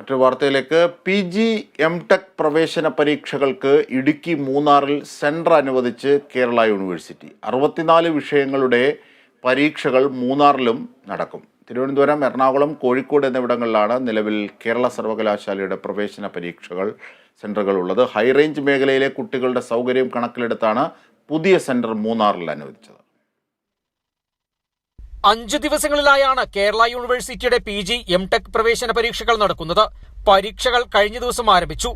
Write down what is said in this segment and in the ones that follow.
മറ്റൊരു വാർത്തയിലേക്ക്. P G M tech പ്രവേശന പരീക്ഷകൾക്ക് ഇടുക്കി മൂന്നാറിൽ സെന്റർ അനുവദിച്ച് കേരള യൂണിവേഴ്സിറ്റി. അറുപത്തിനാല് വിഷയങ്ങളുടെ പരീക്ഷകൾ മൂന്നാറിലും നടക്കും. തിരുവനന്തപുരം എറണാകുളം കോഴിക്കോട് എന്നിവിടങ്ങളിലാണ് നിലവിൽ കേരള സർവകലാശാലയുടെ പ്രവേശന പരീക്ഷകൾ സെന്ററുകൾ ഉള്ളത്. ഹൈറേഞ്ച് മേഖലയിലെ കുട്ടികളുടെ സൗകര്യം കണക്കിലെടുത്താണ് പുതിയ സെന്റർ മൂന്നാറിൽ അനുവദിച്ചത്. അഞ്ചു ദിവസങ്ങളിലായാണ് കേരള യൂണിവേഴ്സിറ്റിയുടെ പി ജി എം ടെക് പ്രവേശന പരീക്ഷകൾ നടക്കുന്നത്. പരീക്ഷകൾ കഴിഞ്ഞ ദിവസം ആരംഭിച്ചു.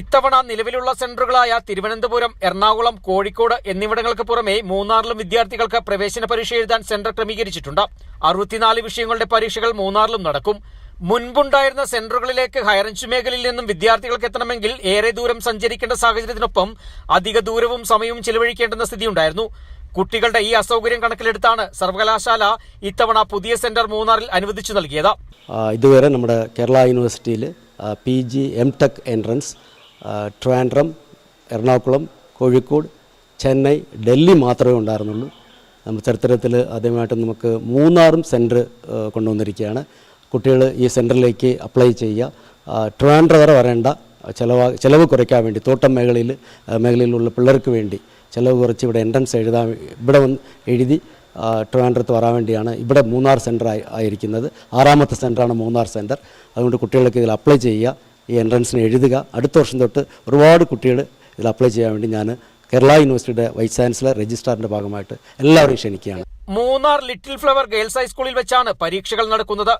ഇത്തവണ നിലവിലുള്ള സെന്ററുകളായ തിരുവനന്തപുരം എറണാകുളം കോഴിക്കോട് എന്നിവിടങ്ങൾക്ക് പുറമെ മൂന്നാറിലും വിദ്യാർത്ഥികൾക്ക് പ്രവേശന പരീക്ഷ എഴുതാൻ സെന്റർ ക്രമീകരിച്ചിട്ടുണ്ട്. അറുപത്തിനാല് വിഷയങ്ങളുടെ പരീക്ഷകൾ മൂന്നാറിലും നടക്കും. മുൻപുണ്ടായിരുന്ന സെന്ററുകളിലേക്ക് ഹൈറഞ്ച് മേഖലയിൽ നിന്നും വിദ്യാർത്ഥികൾക്ക് എത്തണമെങ്കിൽ ഏറെ ദൂരം സഞ്ചരിക്കേണ്ട സാഹചര്യത്തിനൊപ്പം അധിക ദൂരവും സമയവും ചിലവഴിക്കേണ്ടുന്ന സ്ഥിതിയുണ്ടായിരുന്നു. കുട്ടികളുടെ ഈ അസൗകര്യം കണക്കിലെടുത്താണ് സർവകലാശാല ഇത്തവണ പുതിയ സെന്റർ മൂന്നാറിൽ അനുവദിച്ചു നൽകിയത്. ഇതുവരെ നമ്മുടെ കേരള യൂണിവേഴ്സിറ്റിയിൽ P G M tech entrance Trivandrum Ernakulam Kozhikode Chennai Delhi മാത്രമേ ഉണ്ടായിരുന്നുള്ളൂ. നമ്മൾ ചരിത്രത്തിൽ ആദ്യമായിട്ട് നമുക്ക് മൂന്നാറും സെന്റർ കൊണ്ടുവന്നിരിക്കുകയാണ്. കുട്ടികൾ ഈ സെന്ററിലേക്ക് അപ്ലൈ ചെയ്യുക. ട്രിവാൻഡ്രം വരെ വരേണ്ട ചിലവ് ചിലവ് കുറയ്ക്കാൻ വേണ്ടി തോട്ടം മേഖലയിൽ മേഖലയിലുള്ള പിള്ളേർക്ക് വേണ്ടി ചിലവ് കുറച്ച് ഇവിടെ എൻട്രൻസ് എഴുതാൻ ഇവിടെ വന്ന് എഴുതി ട്രിവാൻഡ്രത്ത് വരാൻ വേണ്ടിയാണ് ഇവിടെ മൂന്നാർ സെന്റർ ആയി ആയിരിക്കുന്നത്. ആറാമത്തെ സെന്ററാണ് മൂന്നാർ സെന്റർ അതുകൊണ്ട് കുട്ടികൾക്ക് ഇതിൽ അപ്ലൈ ചെയ്യുക ഈ എൻട്രൻസിന് എഴുതുക. അടുത്ത വർഷം തൊട്ട് ഒരുപാട് കുട്ടികൾ ഇതിൽ അപ്ലൈ ചെയ്യാൻ വേണ്ടി ഞാൻ കേരള യൂണിവേഴ്സിറ്റിയുടെ വൈസ് ചാൻസലർ രജിസ്ട്രാറിന്റെ ഭാഗമായിട്ട് എല്ലാവരെയും ക്ഷണിക്കുകയാണ്. മൂന്നാർ ലിറ്റിൽ ഫ്ലവർ ഗേൾസ് ഹൈസ്കൂളിൽ വെച്ചാണ് പരീക്ഷകൾ നടക്കുന്നത്.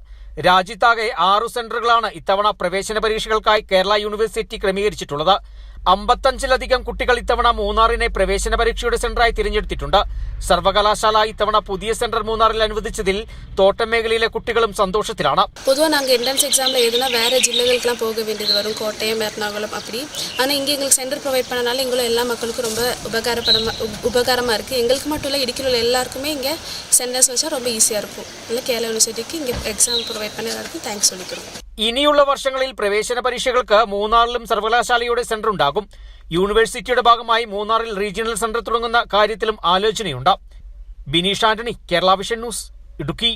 രാജ്യത്താകെ ആറു സെന്ററുകളാണ് ഇത്തവണ പ്രവേശന പരീക്ഷകൾക്കായി കേരള യൂണിവേഴ്സിറ്റി ക്രമീകരിച്ചിട്ടുള്ളത്. അമ്പത്തഞ്ചിലധികം കുട്ടികൾ ഇത്തവണ മൂന്നാറിനെ പ്രവേശന പരീക്ഷയുടെ സെന്ററായി തിരഞ്ഞെടുത്തിട്ടുണ്ട് സർവകലാശാല ഇത്തവണ പുതിയ സെന്റർ മൂന്നാറിൽ അനുവദിച്ചതിൽ തോട്ടം മേഖലയിലെ കുട്ടികളും സന്തോഷത്തിലാണ് பொதுவாக நாங்கள் என்ட்ரன்ஸ் எக்ஸாமில் எதுனா வேறு ஜில்லுகளுக்கெல்லாம் போக வேண்டியது வரும் கோட்டயம் எர்ணாகுளம் அப்படி ஆனால் இங்கே எங்களுக்கு சென்டர் ப்ரொவைட் பண்ணனால எங்களும் எல்லா மக்களுக்கும் ரொம்ப உபகாரப்படமா உப்- உபகாரமாக இருக்குது எங்களுக்கு மட்டும் இல்லை இடுக்கில் உள்ள எல்லாருக்குமே இங்கே சென்டர்ஸ் வச்சா ரொம்ப ஈஸியாக இருக்கும் இல்லை கேரள யூனிவர்சிட்டிக்கு இங்கே எக்ஸாம் ப்ரொவைட் பண்ண எல்லாருக்கும் தேங்க்ஸ் சொல்லிக்கிறோம் ഇനിയുള്ള വർഷങ്ങളിൽ പ്രവേശന പരീക്ഷകൾക്ക് മൂന്നാറിലും സർവകലാശാലയുടെ സെന്റർ ഉണ്ടാകും. യൂണിവേഴ്സിറ്റിയുടെ ഭാഗമായി മൂന്നാറിൽ റീജിയണൽ സെന്റർ തുടങ്ങുന്ന കാര്യത്തിലും ആലോചനയുണ്ട് ബിനീഷ് ആന്റണി കേരള വിഷൻ ന്യൂസ് ഇടുക്കി.